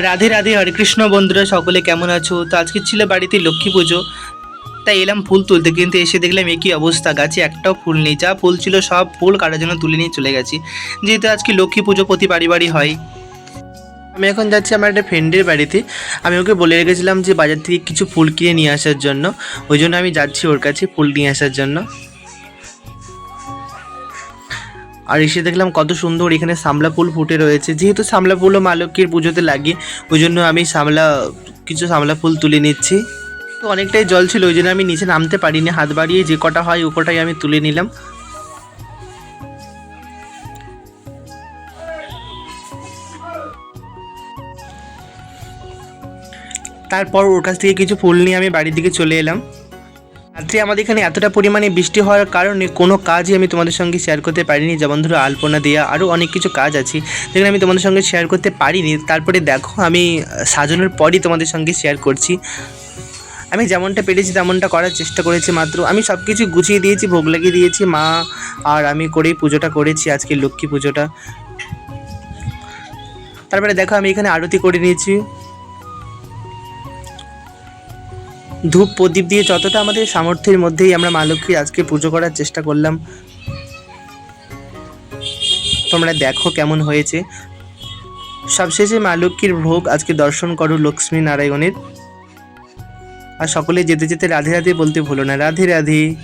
রাধে রাধে, হরে কৃষ্ণ বন্ধুরা, সকলে কেমন আছো? তো আজকে ছিল বাড়িতে লক্ষ্মী পুজো। তাই এলাম ফুল তুলতে, কিন্তু এসে দেখলাম একই অবস্থা, গাছে একটাও ফুল নেই। যা ফুল ছিল সব ফুল কাটার জন্য তুলে নিয়ে চলে গেছি। যেহেতু আজকে লক্ষ্মী পুজো প্রতি বাড়ি বাড়ি হয়। আমি এখন যাচ্ছি আমার একটা ফ্রেন্ডের বাড়িতে। আমি ওকে বলে রেখেছিলাম যে বাজার থেকে কিছু ফুল কিনে নিয়ে আসার জন্য। ওই জন্য আমি যাচ্ছি ওর কাছে ফুল নিয়ে আসার জন্য। আর এসে দেখলাম কত সুন্দর এখানে সামলা ফুল ফুটে রয়েছে। যেহেতু সামলা ফুলও মা লক্ষ্মীর পুজোতে লাগে ওই জন্য আমি সামলা কিছু সামলা ফুল তুলে নিচ্ছি। তো অনেকটাই জল ছিল ওই জন্য আমি নিচে নামতে পারিনি। হাত বাড়িয়ে যে কটা হয়, ও কটাই আমি তুলে নিলাম। তারপর ওর কাছ থেকে কিছু ফুল নিয়ে আমি বাড়ির দিকে চলে এলাম। রাত্রে আমাদের এখানে এতটা পরিমাণে বৃষ্টি হওয়ার কারণে কোনো কাজই আমি তোমাদের সঙ্গে শেয়ার করতে পারিনি। যেমন ধরো আলপনা দেওয়া আরও অনেক কিছু কাজ আছে, যেগুলো আমি তোমাদের সঙ্গে শেয়ার করতে পারিনি। তারপরে দেখো, আমি সাজানোর পরই তোমাদের সঙ্গে শেয়ার করছি। আমি যেমনটা পেরেছি তেমনটা করার চেষ্টা করেছি মাত্র। আমি সব কিছু গুছিয়ে দিয়েছি, ভোগ লাগিয়ে দিয়েছি, মা আর আমি করেই পুজোটা করেছি, আজকে লক্ষ্মী পুজোটা। তারপরে দেখো, আমি এখানে আরতি করে নিয়েছি। ধূপ প্রদীপ দিয়ে যতটা আমাদের সামর্থ্যের মধ্যেই আমরা মা লক্ষ্মীর আজকে পুজো করার চেষ্টা করলাম। তোমরা দেখো কেমন হয়েছে। সবশেষে মা লক্ষ্মীর ভোগ আজকে দর্শন করো লক্ষ্মী নারায়ণের। আর সকলে যেতে যেতে রাধে রাধে বলতে ভুলো না, রাধে রাধে।